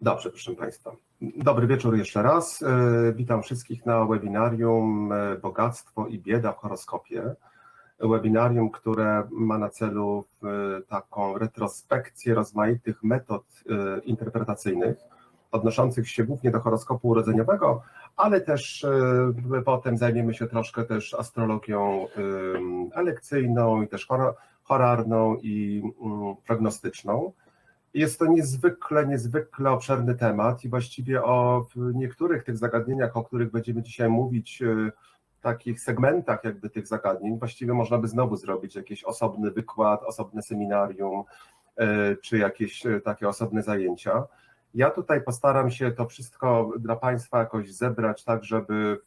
Dobrze, proszę Państwa. Dobry wieczór jeszcze raz. E, Witam wszystkich na webinarium e, Bogactwo i bieda w horoskopie. Webinarium, które ma na celu e, taką retrospekcję rozmaitych metod interpretacyjnych odnoszących się głównie do horoskopu urodzeniowego, ale też potem zajmiemy się troszkę też astrologią elekcyjną i też horarną i mm, prognostyczną. Jest to niezwykle, niezwykle obszerny temat i właściwie o niektórych tych zagadnieniach, o których będziemy dzisiaj mówić, e, takich segmentach jakby tych zagadnień, właściwie można by znowu zrobić jakiś osobny wykład, osobne seminarium, e, czy jakieś e, takie osobne zajęcia. Ja tutaj postaram się to wszystko dla Państwa jakoś zebrać tak, żeby,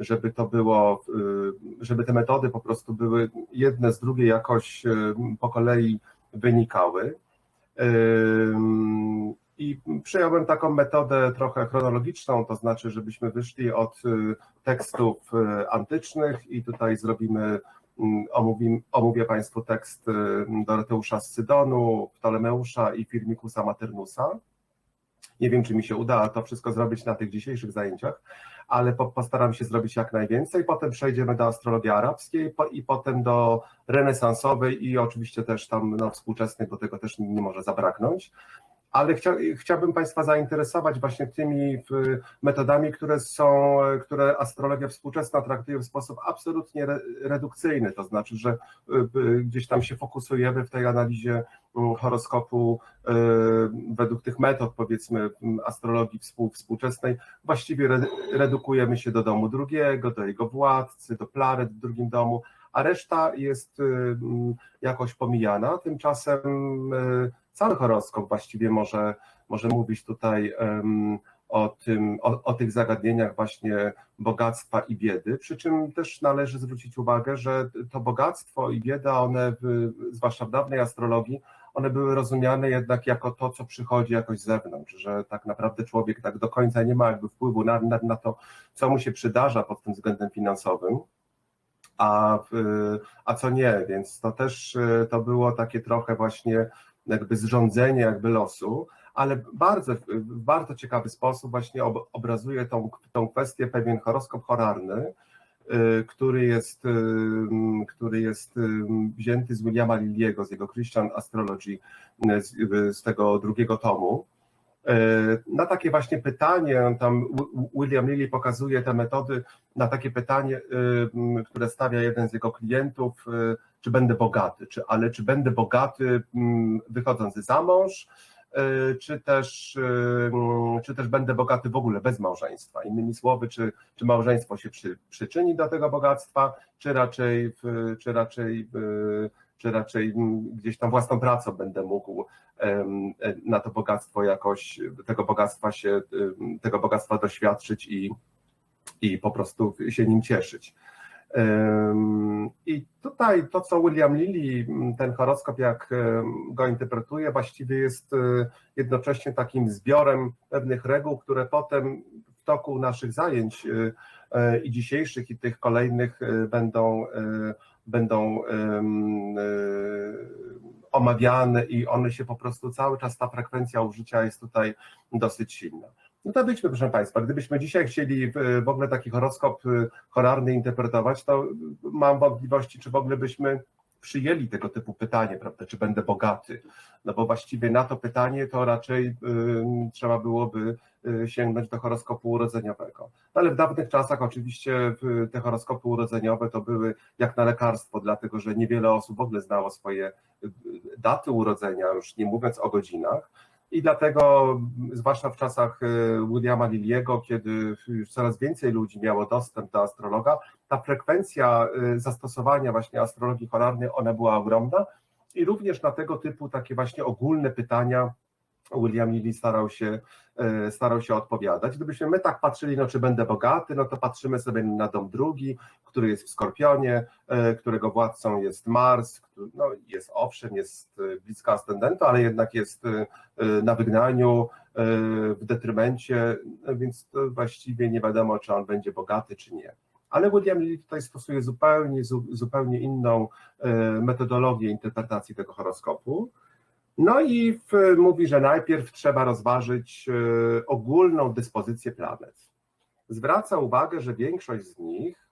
żeby to było, y, żeby te metody po prostu były jedne z drugiej jakoś po kolei wynikały. I przyjąłem taką metodę trochę chronologiczną, to znaczy, żebyśmy wyszli od y, tekstów y, antycznych i tutaj zrobimy, omówim, omówię Państwu tekst Doroteusza z Cydonu, Ptolemeusza i Firmikusa Maternusa. Nie wiem, czy mi się uda to wszystko zrobić na tych dzisiejszych zajęciach, ale po, postaram się zrobić jak najwięcej. Potem przejdziemy do astrologii arabskiej i potem do renesansowej i oczywiście też tam no, współczesnej, bo tego też nie może zabraknąć. Ale chcia, chciałbym Państwa zainteresować właśnie tymi metodami, które są, które astrologia współczesna traktuje w sposób absolutnie re, redukcyjny, to znaczy, że y, y, gdzieś tam się fokusujemy w tej analizie mm, horoskopu y, według tych metod, powiedzmy, astrologii współ, współczesnej, właściwie re, redukujemy się do domu drugiego, do jego władcy, do planet w drugim domu, a reszta jest y, mm, jakoś pomijana. Tymczasem y, cały horoskop właściwie może, może mówić tutaj o, tym, o, o tych zagadnieniach właśnie bogactwa i biedy, przy czym też należy zwrócić uwagę, że to bogactwo i bieda, one zwłaszcza w dawnej astrologii, one były rozumiane jednak jako to, co przychodzi jakoś z zewnątrz, że tak naprawdę człowiek tak do końca nie ma jakby wpływu na, na, na to, co mu się przydarza pod tym względem finansowym a, y, a co nie, więc to też y, to było takie trochę właśnie jakby zrządzenie jakby losu, ale bardzo, w bardzo ciekawy sposób właśnie ob, obrazuje tą, tą kwestię pewien horoskop horarny, y, który jest, który jest wzięty z Williama Lilliego, z jego Christian Astrology, z, z tego drugiego tomu. Na takie właśnie pytanie, tam William Lilly pokazuje te metody na takie pytanie, które stawia jeden z jego klientów, czy będę bogaty, czy, ale czy będę bogaty wychodząc za mąż, czy też, czy też będę bogaty w ogóle bez małżeństwa. Innymi słowy, czy, czy małżeństwo się przy, przyczyni do tego bogactwa, czy raczej, czy raczej czy raczej gdzieś tam własną pracą będę mógł na to bogactwo jakoś, tego bogactwa się, tego bogactwa doświadczyć i, i po prostu się nim cieszyć. I tutaj to, co William Lilly, ten horoskop, jak go interpretuje, właściwie jest jednocześnie takim zbiorem pewnych reguł, które potem w toku naszych zajęć i dzisiejszych, i tych kolejnych będą, będą omawiane i one się po prostu cały czas, ta frekwencja użycia jest tutaj dosyć silna. No to wyjdźmy, proszę Państwa, gdybyśmy dzisiaj chcieli w ogóle taki horoskop horarny interpretować, to mam wątpliwości, czy w ogóle byśmy przyjęli tego typu pytanie, prawda, czy będę bogaty, no bo właściwie na to pytanie to raczej y, trzeba byłoby sięgnąć do horoskopu urodzeniowego. No ale w dawnych czasach oczywiście te horoskopy urodzeniowe to były jak na lekarstwo, dlatego że niewiele osób w ogóle znało swoje daty urodzenia, już nie mówiąc o godzinach, i dlatego, zwłaszcza w czasach Williama Lilliego, kiedy już coraz więcej ludzi miało dostęp do astrologa, ta frekwencja zastosowania właśnie astrologii horarnej, ona była ogromna. I również na tego typu takie właśnie ogólne pytania William Lilly starał się, starał się odpowiadać. Gdybyśmy my tak patrzyli, no czy będę bogaty, no to patrzymy sobie na dom drugi, który jest w Skorpionie, którego władcą jest Mars, który, no jest owszem, jest blisko ascendentu, ale jednak jest na wygnaniu, w detrymencie, więc właściwie nie wiadomo, czy on będzie bogaty, czy nie. Ale William Lilly tutaj stosuje zupełnie, zupełnie inną metodologię interpretacji tego horoskopu. No i w, mówi, że najpierw trzeba rozważyć e, ogólną dyspozycję planet. Zwraca uwagę, że większość z nich